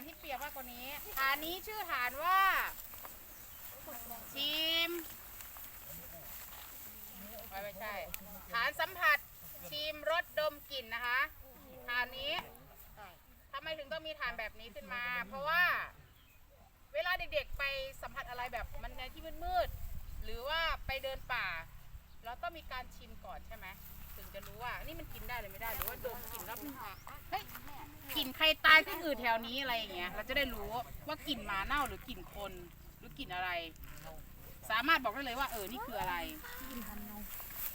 านที่เปียกมากกว่านี้ฐานนี้ชื่อฐานว่า ชิมไม่ไม่ใช่ ฐานสัมผัสชิมรสดมกลิ่นนะคะฐานนี้ทำไมถึงต้องมีฐานแบบนี้ขึ้นมา เพราะว่า เวลาเด็กๆไปสัมผัสอะไรแบบมันในที่มืดๆหรือว่าไปเดินป่า เราต้องมีการชิมก่อนใช่ไหมถึงจะรู้ว่า นี่มันกินได้หรือไม่ได้หรือว่าดมกลิ่นแล้วมันเฮ้ย ตายขึ้นอืดแถวนี้อะไรอย่างเงี้ยเราจะได้รู้ว่ากลิ่นหมาเน่าหรือกลิ่นคนหรือกลิ่นอะไร สามารถบอกได้เลยว่าเออนี่คืออะไร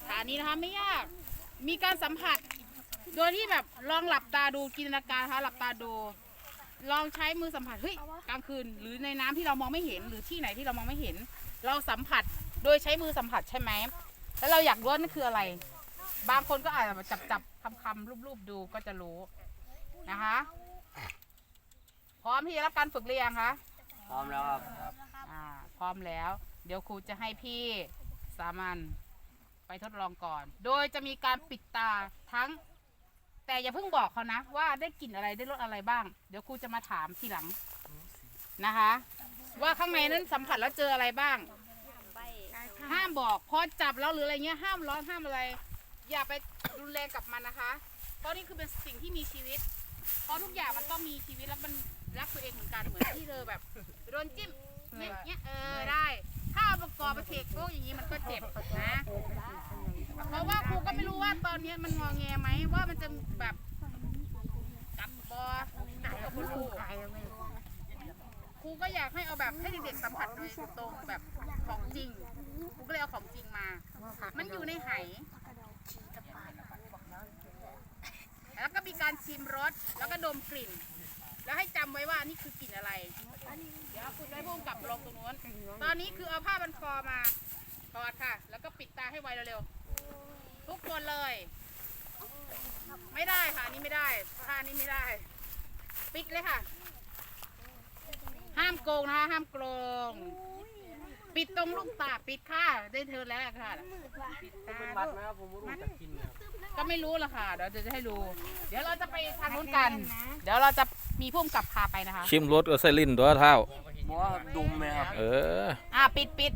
ฐานนี้นะคะไม่ยากมีการสัมผัส โดยที่แบบลองหลับตาดูจินตนาการนะคะหลับตาดู ลองใช้มือสัมผัสเฮ้ยกลางคืน หรือในน้ำที่เรามองไม่เห็นหรือที่ไหนที่เรามองไม่เห็น เราสัมผัสโดยใช้มือสัมผัสใช่ไหมแล้วเราอยากรู้ว่านั่นคืออะไร บางคนก็อาจจะจับจับคำคำรูปรูปๆดูก็จะรู้นะคะ พร้อมที่จะรับการฝึกหรือยังคะพร้อมแล้วครับอ่าพร้อมแล้ว เดี๋ยวครูจะให้พี่สามัญไปทดลองก่อน โดยจะมีการปิดตาทั้ง แต่อย่าเพิ่งบอกเขานะ ว่าได้กลิ่นอะไรได้รสอะไรบ้าง เดี๋ยวครูจะมาถามทีหลังนะคะ ว่าข้างในนั้นสัมผัสแล้วเจออะไรบ้าง ห้ามบอกพอจับแล้วหรืออะไรเงี้ยห้ามร้อนห้ามอะไร อย่าไปรุนแรงกับมันนะคะ เพราะนี่คือเป็นสิ่งที่มีชีวิต เพราะทุกอย่างมันต้องมีชีวิตแล้วมันรักตัวเองเหมือนกันเหมือนที่เธอแบบโดนจิ้มเนี้ยเนี้ยเออได้ ถ้าเอาประกอบไปเทกโป๊กอย่างนี้มันก็เจ็บนะเพราะว่าครูก็ไม่รู้ว่าตอนนี้มันงอแงไหมว่ามันจะแบบกับบอไหนกับบลูครูก็อยากให้เอาแบบให้เด็กๆสัมผัสโดยตรงแบบของจริงครูก็เลยเอาของจริงมา มันอยู่ในไห แล้วก็มีการชิมรสแล้วก็ดมกลิ่น แล้วให้จำไว้ว่านี่คือกลิ่นอะไร เดี๋ยวคุณได้พุ่งกลับลงตรงนู้น ตอนนี้คือเอาผ้าบันคอมาถอดค่ะ แล้วก็ปิดตาให้ไวเร็วๆ ทุกคนเลย ไม่ได้ค่ะอันนี่ไม่ได้ผ้านี้ไม่ได้ ปิดเลยค่ะ ห้ามโกงนะคะห้ามโกง ปิดตรงลูกตาปิดค่ะ ได้เธอแล้วค่ะ ปิดตาบัตด้รวยไหมครับผมไม่รู้จะกินเนี่ยก็ไม่รู้ละค่ะเดี๋ยวจะให้ดูเดี๋ยวเราจะไปทางนู้นกัน เดี๋ยวเราจะมีพุ่มกับพาไปนะคะชิมรสก็ใส่ลิ้นตัวเท่าบอกว่าดุมไหมครับเอออ่าปิดปิด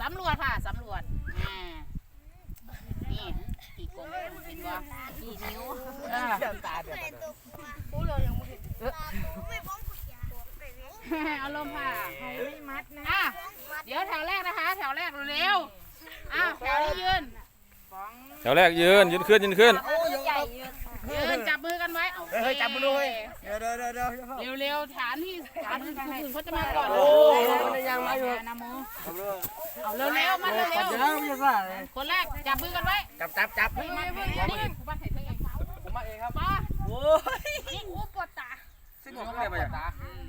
สำรวจค่ะสำรวจอ่านี่กี่กงเห็นว่ากี่นิ้วอ่าตาเดือด เอาลมค่ะไม่มัดนะอะเดี๋ยวแถวแรกนะคะ แถวแรกเร็วๆอะแถวนี้ยืน แถวแรกยืนยืนขึ้นยืนขึ้นยืนจับมือกันไว้เอาเฮ้ยจับมือด้วยเดี๋ยวเดี๋ยวเดี๋ยวเดี๋ยวเร็วๆฐานที่ฐานอื่นๆเขาจะมาก่อนโอ้ยยังมาอยู่นะโมผมรู้เอาเร็วๆมาเร็วเดี๋ยวไม่จะว่าเลยๆคนแรกจับมือกันไว้จับจับจับนี่มานี่กูบ้านเห็นเองผมมาเองครับป้าโอ้ยนี่กูปวดตาซึ่งผมก็เลยมาจากตาอืม